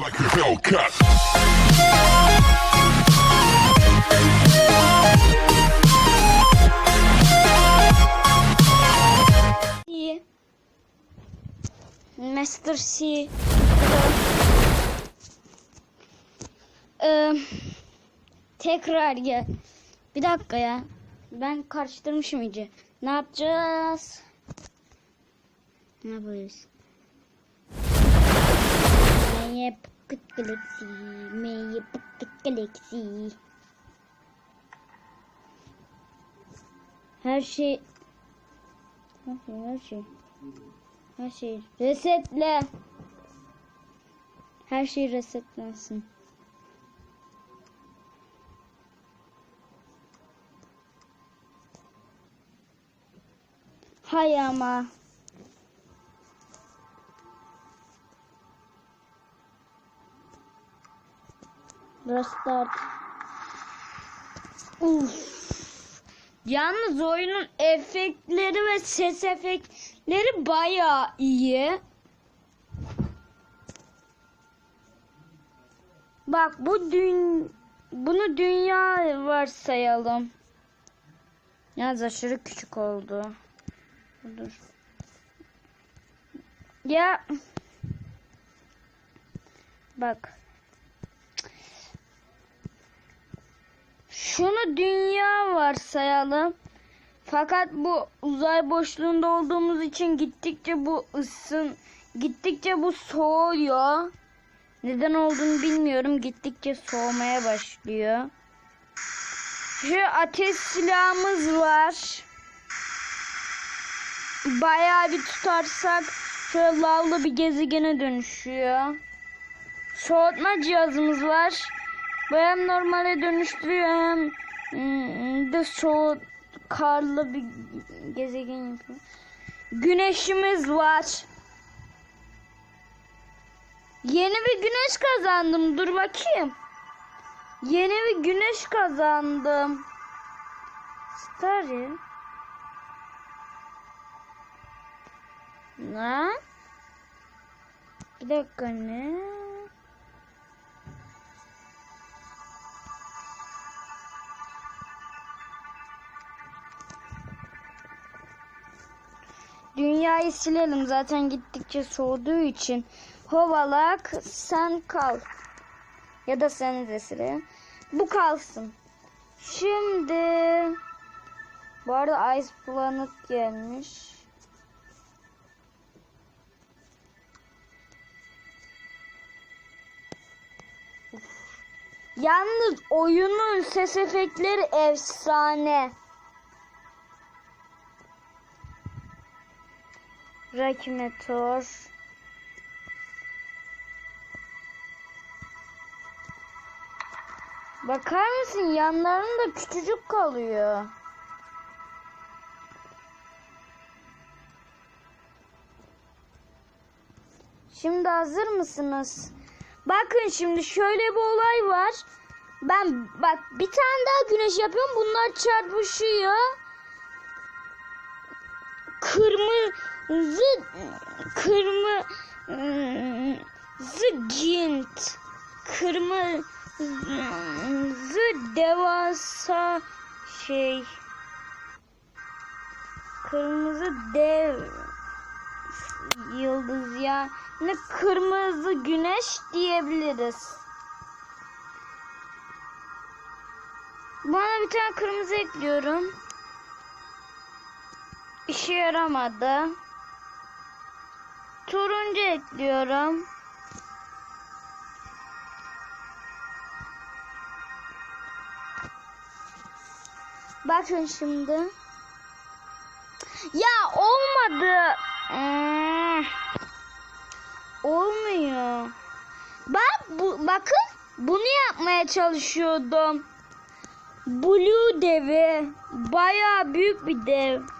like a Hellcat. Master C. Ee, tekrar gel. Bir dakika ya. Ben karıştırmışım iyice. Ne yapacağız? Ne yapıyoruz? Meye Pocket Galaxy. Meye Pocket Galaxy. Her şey her şey, her şey. Her şey. Resetle. Her şey resetlensin. Hay ama. Restart. Uf. Yalnız oyunun efektleri ve ses efektleri bayağı iyi. Bak bu dün bunu dünya varsayalım. Yalnız aşırı küçük oldu. Dur. Ya bak. Şunu dünya varsayalım. Fakat bu uzay boşluğunda olduğumuz için gittikçe bu ısın gittikçe bu soğuyor. Neden olduğunu bilmiyorum. Gittikçe soğumaya başlıyor. Şu ateş silahımız var. Bayağı bir tutarsak şöyle lavlı bir gezegene dönüşüyor. Soğutma cihazımız var. Bu hem normale dönüştürüyor hem de soğuk karlı bir gezegen yapıyor. Güneşimiz var. Yeni bir güneş kazandım. Dur bakayım. Yeni bir güneş kazandım. Starry. Ne? Bir dakika ne? Dünyayı silelim zaten gittikçe soğuduğu için. Hovalak sen kal. Ya da seni de silelim. Bu kalsın. Şimdi bu arada Ice Planet gelmiş. Yalnız oyunun ses efektleri efsane. Rakimetor. Bakar mısın yanlarında küçücük kalıyor. Şimdi hazır mısınız? Bakın şimdi şöyle bir olay var. Ben bak bir tane daha güneş yapıyorum. Bunlar çarpışıyor. Kırmızı kırmızı cint. Kırmızı devasa şey. Kırmızı dev yıldız ya. Ne kırmızı güneş diyebiliriz. Bana bir tane kırmızı ekliyorum. İşe yaramadı. Turuncu ekliyorum. Bakın şimdi. Ya olmadı. Hmm. Olmuyor. Bak bu bakın bunu yapmaya çalışıyordum. Blue devi. Baya büyük bir dev.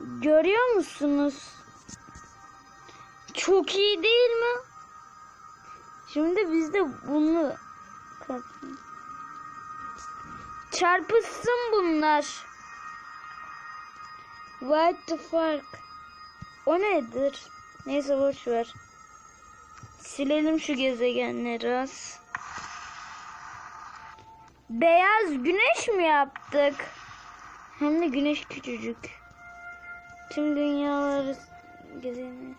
Görüyor musunuz? Çok iyi değil mi? Şimdi biz de bunu çarpışsın bunlar. What the fuck? O nedir? Neyse boş ver. Silelim şu gezegenleri az. Beyaz güneş mi yaptık? Hem de güneş küçücük. Tüm dünyaları gezeni.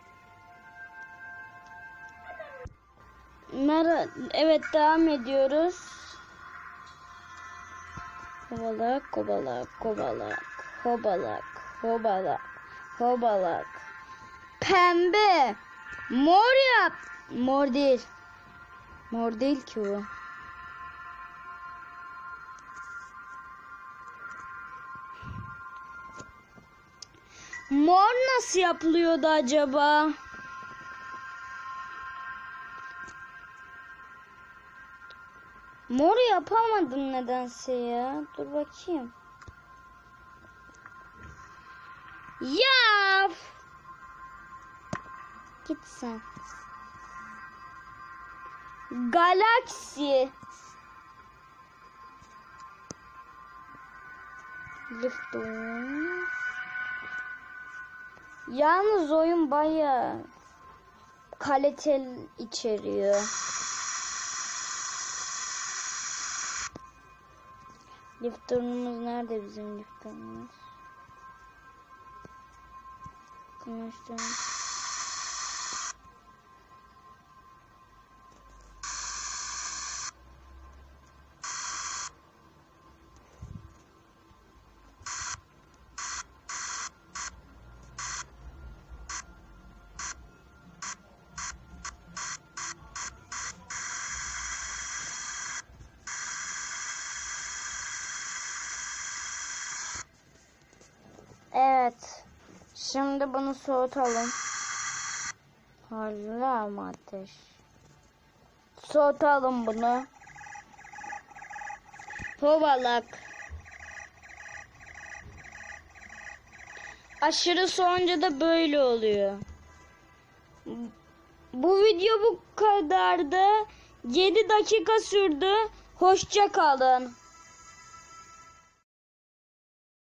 Mer evet devam ediyoruz. Kobalak, kobalak, kobalak, hobalak, hobalak, hobalak. Pembe. Mor yap. Mor değil. Mor değil ki bu. Nasıl yapılıyordu acaba? Mor yapamadım nedense ya. Dur bakayım. Ya. Git sen. Galaksi. Lifton. Yalnız oyun bayağı kaliteli içeriyor. Liftonumuz nerede bizim liftonumuz? Konuştum. Evet. Şimdi bunu soğutalım. Hala mı ateş? Soğutalım bunu. Hovalak. Aşırı soğunca da böyle oluyor. Bu video bu kadardı. 7 dakika sürdü. Hoşça kalın.